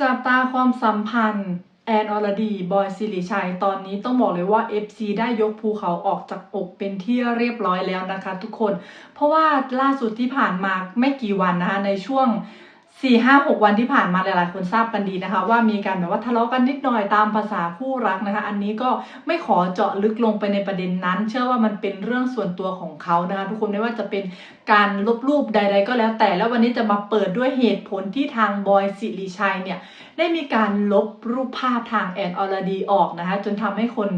จับตาความสัมพันธ์ แอนอรดี บอยสิริชัย ตอนนี้ต้องบอกเลยว่า FC ได้ยกภูเขาออกจากอกเป็นที่เรียบร้อยแล้วนะคะทุกคน เพราะว่าล่าสุดที่ผ่านมาไม่กี่วันนะคะในช่วง สี่ห้าหกวันที่ผ่านมาหลายๆ คนทราบกันดีนะคะ ว่ามีการแบบว่าทะเลาะกันนิดหน่อยตามภาษาคู่รักนะคะ อันนี้ก็ไม่ขอเจาะลึกลงไปในประเด็นนั้น เชื่อว่ามันเป็นเรื่องส่วนตัวของเขานะคะ ทุกคนไม่ว่าจะเป็นการลบรูปใด ๆ ก็แล้วแต่แล้ววันนี้จะมาเปิดด้วยเหตุผลที่ทางบอยสิริชัยเนี่ยได้มีการลบรูปภาพทางแอนออรดีออกนะคะ จนทำให้คน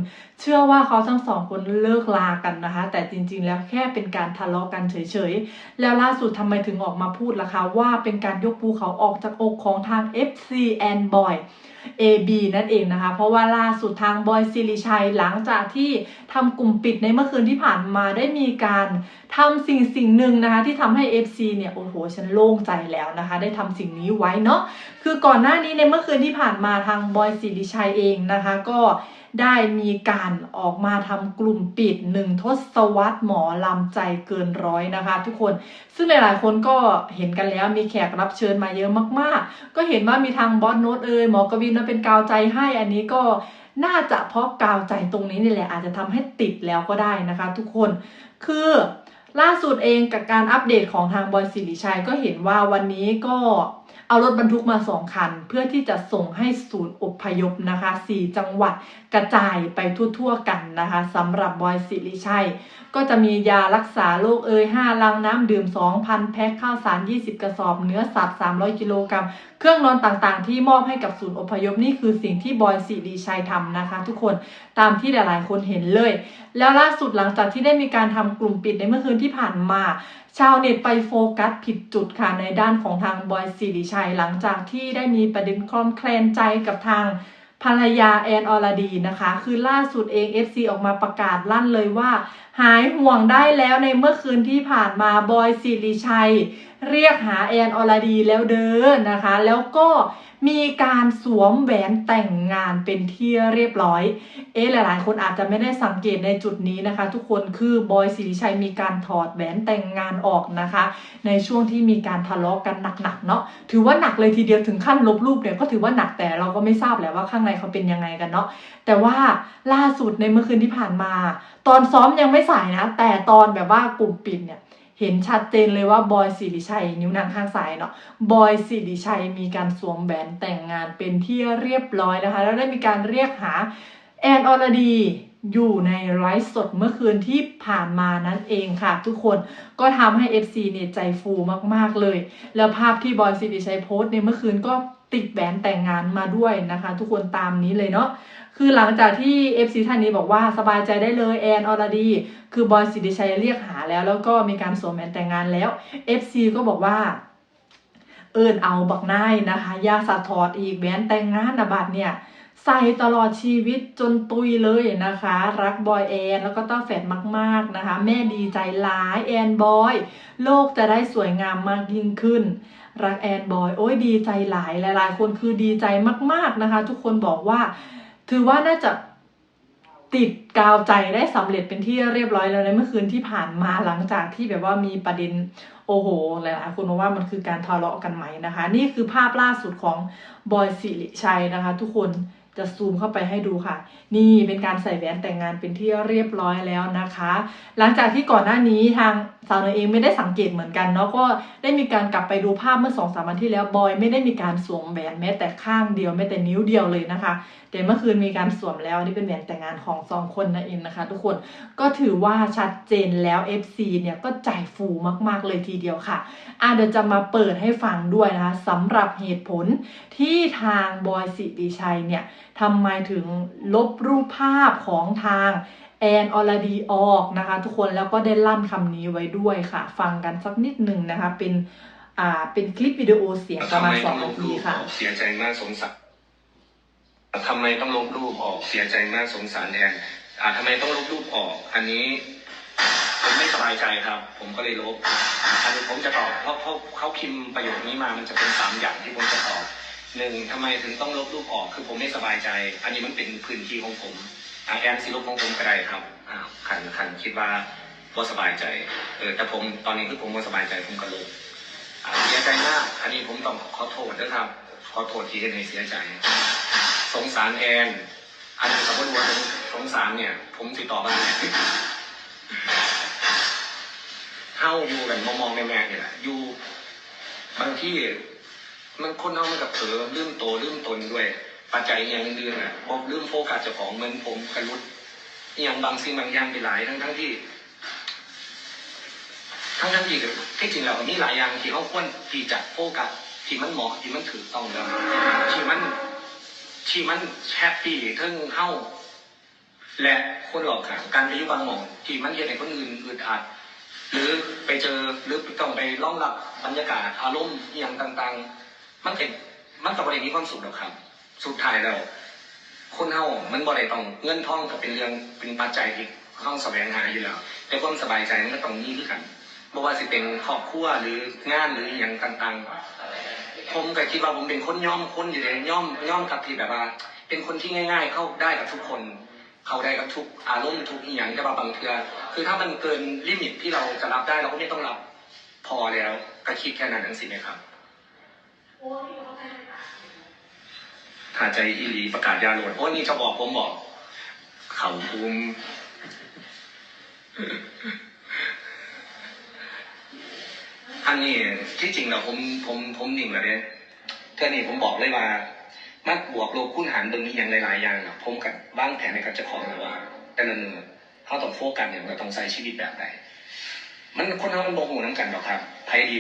เชื่อว่าเขาทั้งสองคนเลิกลากันนะคะ แต่จริงๆ แล้วแค่เป็นการทะเลาะกันเฉยๆแล้วล่าสุดทำไมถึงออกมาพูดล่ะคะว่าเป็นการยกภูเขาออกจากอกของทาง FC and Boy AB นั่นเองนะคะ เพราะว่าล่าสุดทางบอยซิริชัยหลังจากที่ทำกลุ่มปิดในเมื่อคืนที่ผ่านมาได้มีการทำสิ่งสิ่งหนึ่งนะคะ ที่ทำให้ FC เนี่ยโอ้โหฉันโล่งใจแล้วนะคะ ได้ทำสิ่งนี้ไว้เนาะคือก่อนหน้านี้ในเมื่อคืนที่ผ่านมาทางบอยสิริชัยเองนะคะ ก็ได้มีการออกมาทำกลุ่มปิดหนึ่งทศวรรษหมอลำใจเกินร้อยนะคะ ทุกคน ซึ่งหลายๆ คนก็เห็นกันแล้วมีแขกรับเชิญมาเยอะมากๆ ก็เห็นว่ามีทางบอสโนตเอยหมอกวินมาเป็นกาวใจให้อันนี้ก็น่าจะเพราะกาวใจตรงนี้นี่แหละอาจจะทำให้ติดแล้วก็ได้นะคะ ทุกคนคือล่าสุดเองกับการอัปเดตของทางบอยสิริชัยก็เห็นว่าวันนี้ก็ เอารถบรรทุกมาสองคัน เพื่อที่จะส่งให้ศูนย์อพยพนะคะสี่จังหวัดกระจายไปทั่วๆกันนะคะสำหรับบอยสิริชัย ก็จะมียารักษาโรคเอย5ลังน้ำดื่ม 2,000 แพ็คข้าวสาร 20 กระสอบ เนื้อสัตว์ 300 กิโลกรัม เครื่องนอนต่างๆ ที่มอบให้กับศูนย์อพยพนี่คือสิ่งที่บอยสิริชัยทำนะคะ ทุกคนตามที่หลายๆ คนเห็นเลย แล้วล่าสุดหลังจากที่ได้มีการทำกลุ่มปิดในเมื่อคืนที่ผ่านมา ชาวเน็ตไปโฟกัสผิดจุดค่ะในด้านของทางบอยสิริชัยหลังจากที่ได้มีประเด็นคลอนแคลนใจกับทางภรรยาแอนอรดีนะคะ คือล่าสุดเอง FC ออกมาประกาศลั่นเลยว่า หายห่วงได้แล้วในเมื่อคืนที่ผ่านมาบอยสิริชัย เรียกหาแอนอรดีแล้วเด้อนะคะ แล้วก็มีการสวมแหวนแต่งงานเป็นที่เรียบร้อย เอ๊ะหลายๆ คนอาจจะไม่ได้สังเกตในจุดนี้นะคะ ทุกคนคือบอยสิริชัยมีการถอดแหวนแต่งงานออกนะคะ ในช่วงที่มีการทะเลาะกันหนักๆเนาะถือว่าหนักเลยทีเดียวถึงขั้นลบรูปเนี่ยก็ถือว่าหนักแต่เราก็ไม่ทราบแหละว่าข้างในเขาเป็นยังไงกันเนาะแต่ว่าล่าสุดในเมื่อคืนที่ผ่านมา ตอนซ้อมยังไม่ใส่นะ แต่ตอนแบบว่ากลุ่มปิดเนี่ย เห็นชัดเจนเลยว่าบอยสิริชัยนิ้วนางข้างซ้ายเนาะบอยสิริชัยมีการสวมแหวนแต่งงานเป็นที่เรียบร้อยนะคะ แล้วได้มีการเรียกหาแอนอรดีอยู่ในไลฟ์สดเมื่อคืนที่ผ่านมานั่นเองค่ะ ทุกคนก็ทำให้ FC เนี่ยใจฟูมากๆเลย แล้วภาพที่บอยสิริชัยโพสต์ในเมื่อคืนก็ติดแหวนแต่งงานมาด้วยนะคะ ทุกคนตามนี้เลยเนาะ คือหลังจากที่ FC ท่านนี้บอกว่าสบายใจได้เลยแอนอรดี คือบอยสิริชัยเรียกหาแล้ว แล้วก็มีการสวมแหวนแต่งงานแล้ว FC ก็บอกว่า เอิญเอาบักนายนะคะยาสะทอดอีกแหวนแต่งงานนะบัดเนี่ยใส่ตลอดชีวิตจนตุยเลยนะคะ รักบอยแอนแล้วก็ต้าแฝดมาก ๆนะคะ แม่ดีใจหลายแอนบอยโลกจะได้สวยงามมากยิ่งขึ้น รักแอนบอยโอ้ยดีใจหลายหลายๆคนคือดีใจมาก ๆนะคะ ทุกคนบอกว่า ถือว่าน่าจะติดกาวใจได้สำเร็จเป็นที่เรียบร้อยแล้วในเมื่อคืนที่ผ่านมาหลังจากที่แบบว่ามีประเด็นโอ้โหหลายๆคนบอกว่ามันคือการทะเลาะกันไหมนะคะ นี่คือภาพล่าสุดของบอยสิริชัยนะคะ ทุกคน จะซูมเข้าไปให้ดูค่ะ นี่เป็นการใส่แหวนแต่งงานเป็นที่เรียบร้อยแล้วนะคะ หลังจากที่ก่อนหน้านี้ทางสาวเนยเองไม่ได้สังเกตเหมือนกันเนาะก็ได้มีการกลับไปดูภาพเมื่อสองสามวันที่แล้วบอยไม่ได้มีการสวมแหวนแม้แต่ข้างเดียวแม้แต่นิ้วเดียวเลยนะคะ แต่เมื่อคืนมีการสวมแล้วนนี่เป็นแหวนแต่งงานของสองคนนั่นเองนะคะ ทุกคนก็ถือว่าชัดเจนแล้ว FC เนี่ยก็ใจฟูมากๆเลยทีเดียวค่ะอะเดี๋ยวจะมาเปิดให้ฟังด้วยนะคะสำหรับเหตุผลที่ทางบอยสิริชัยเนี่ยทำไมถึงลบรูปภาพของทางแอนอรดีออกนะคะ ทุกคนแล้วก็ได้ลั่นคำนี้ไว้ด้วยค่ะ ฟังกันสักนิดหนึ่งนะคะ เป็นอ่าเป็นคลิปวิดีโอเสียงประมาณสองนาทีค่ะ เสียใจมากสงสารทำไมต้องลบรูปออกเสียใจมากสงสารแทนอ่าทำไมต้องลบรูปออก อันนี้ผมไม่สบายใจครับ ผมก็เลยลบอันนี้ผมจะตอบเพราะเขาเขาพิมพ์ประโยคนี้มามันจะเป็นสามอย่างที่ผมจะตอบ หนึ่งทำไมถึงต้องลบรูปออก คือผมไม่สบายใจ อันนี้มันเป็นพื้นที่ของผมอาแอนสิลบของผมก็ได้ครับอ่าขันขันคิดว่าว่สบายใจ เออแต่ผมตอนนี้คือผมว่สบายใจผมก็ลบอ่าเสียใจมากอันนี้ผมต้องขอโทษนะครับ ขอโทษที่เห็นให้เสียใจ สงสารแอน อันนี้กับว่ารู้ว่าสงสงสารเนี่ย ผมติดต่อบ้างเฮาอยู่กันมองมองๆแม่ๆเนี่ยแหละอยู่บางที่ มันคนเฮามันกับเผลอลืมโตลืมตนด้วย ปัจจัยอย่างอื่นอะบอกลืมโฟกัสเจ้าของเหมือนผมกระลุดอย่างบางสิ่งบางอย่างไปหลายทั้งทั้งที่ ทั้งทั้งที่ที่จริงแล้วมีหลายอย่างที่เขาควรที่จะโฟกัสที่มันเหมาะที่มันถูกต้องแล้วที่มันที่มันแฮปปี้เทั้งเฮาและคนหลอกขางการไปยุบางหมองที่มันเห็นในคนอื่นอึดอัดหรือไปเจอหรือต้องไปล่องหลับบรรยากาศอารมณ์อย่างต่าง ๆ มันเป็นมันก็บ่ได้มีความสุขหรอกครับ สุดท้ายแล้วคนเฮามันบ่ได้ต้องเงินทองก็เป็นเรื่องเป็นปัจจัยที่ต้องแสวงหาอยู่แล้ว แต่ความสบายใจมันก็ต้องมีด้วยกันบ่ว่าสิเป็นครอบครัวหรืองานหรืออย่างต่างๆ ผมก็คิดว่าผมเป็นคนย่อมคนอยู่เลยย่อมย่อมกับที่แบบว่า เป็นคนที่ง่าย ๆ เข้าได้กับทุกคน เข้าได้กับทุกอารมณ์ทุกอหย่างแต่ว่าบางเทือคือถ้ามันเกินลิมิตที่เราจะรับได้เราก็ไม่ต้องรับพอแล้วก็คิดแค่นั้นทั้งสิ้นนะครับ ถ้าใจอีหลีประกาศยาโหลดโอ้นี่จะบอกผมบอก เขาภูมิอันนี้ที่จริงแล้วผมผมผมหนิ่งแล้วเนี่ยเท่านี้ผมบอกเลยว่ามักบวกลบคูณหารเบิ่งนี้อย่างหลายๆอย่างอะผมกับบ้างแผนในการจะของเลยว่า แต่ละเนื้อเขาต้องโฟกัสอย่างเราต้องใช้ชีวิตแบบใดมันคนเรามันบอกหูน้ำกันหรอกครับไพ่ดี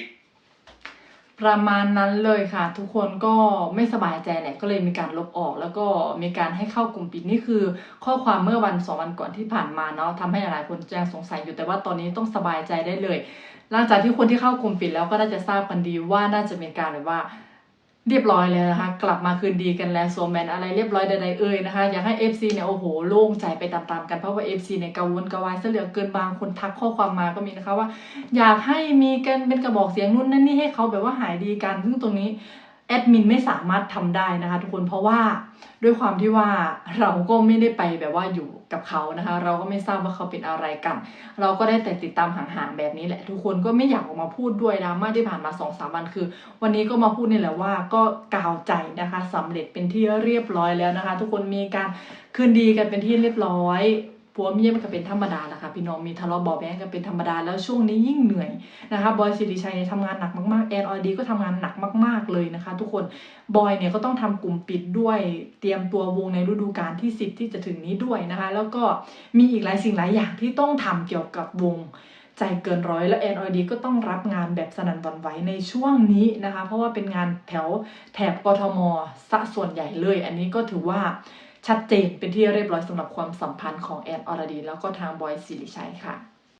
ประมาณนั้นเลยค่ะ ทุกคนก็ไม่สบายใจเนี่ยก็เลยมีการลบออก แล้วก็มีการให้เข้ากลุ่มปิดนี่คือ ข้อความเมื่อวันสองวันก่อนที่ผ่านมาเนาะทำให้หลายคนยังสงสัยอยู่แต่ว่าตอนนี้ต้องสบายใจได้เลย หลังจากที่คนที่เข้ากลุ่มปิดแล้วก็น่าจะทราบกันดีว่าน่าจะมีการแบบว่า เรียบร้อยแล้วนะคะ กลับมาคืนดีกันแล้วสวมแมนอะไรเรียบร้อยใดๆเอ่ยนะคะอยากให้ FC เนี่ยโอ้โหโล่งใจไปตามๆกันเพราะว่า FC เนี่ยกังวลกระวายเสียเหลือเกินบางคนทักข้อความมาก็มีนะคะว่า อยากให้มีกันเป็นกระบอกเสียงนู่นนั่นนี่ให้เขาแบบว่าหายดีกันซึ่งตรงนี้แอดมินไม่สามารถทำได้นะคะทุกคนเพราะว่าด้วยความที่ว่าเราก็ไม่ได้ไปแบบว่าอยู่ กับเขานะคะ เราก็ไม่ทราบว่าเขาเป็นอะไรกัน เราก็ได้แต่ติดตามห่างๆแบบนี้แหละ ทุกคนก็ไม่อยากออกมาพูดด้วยดราม่าที่ผ่านมาสองสามวันคือ วันนี้ก็มาพูดนี่แหละว่าก็กาวใจนะคะสำเร็จเป็นที่เรียบร้อยแล้วนะคะ ทุกคนมีการคืนดีกันเป็นที่เรียบร้อย ผัวเมียมันก็เป็นธรรมดาแหละค่ะพี่น้องมีทะเลาะเบาแว้งกันเป็นธรรมดาแล้วช่วงนี้ยิ่งเหนื่อยนะคะบอยสิริชัยเนี่ยทำงานหนักมากๆแอนออดีก็ทำงานหนักมาก ๆเลยนะคะ ทุกคนบอยเนี่ยก็ต้องทำกลุ่มปิดด้วย เตรียมตัววงในฤดูกาลที่10ที่จะถึงนี้ด้วยนะคะ แล้วก็มีอีกหลายสิ่งหลายอย่างที่ต้องทำเกี่ยวกับวงใจเกินร้อยและแอนอดีก็ต้องรับงานแบบสนั่นวันไหวในช่วงนี้นะคะ เพราะว่าเป็นงานแถวแถบกทมซะส่วนใหญ่เลย อันนี้ก็ถือว่า ชัดเจนเป็นที่เรียบร้อยสำหรับความสัมพันธ์ของแอนอรดี แล้วก็ทางบอยสิริชัยค่ะ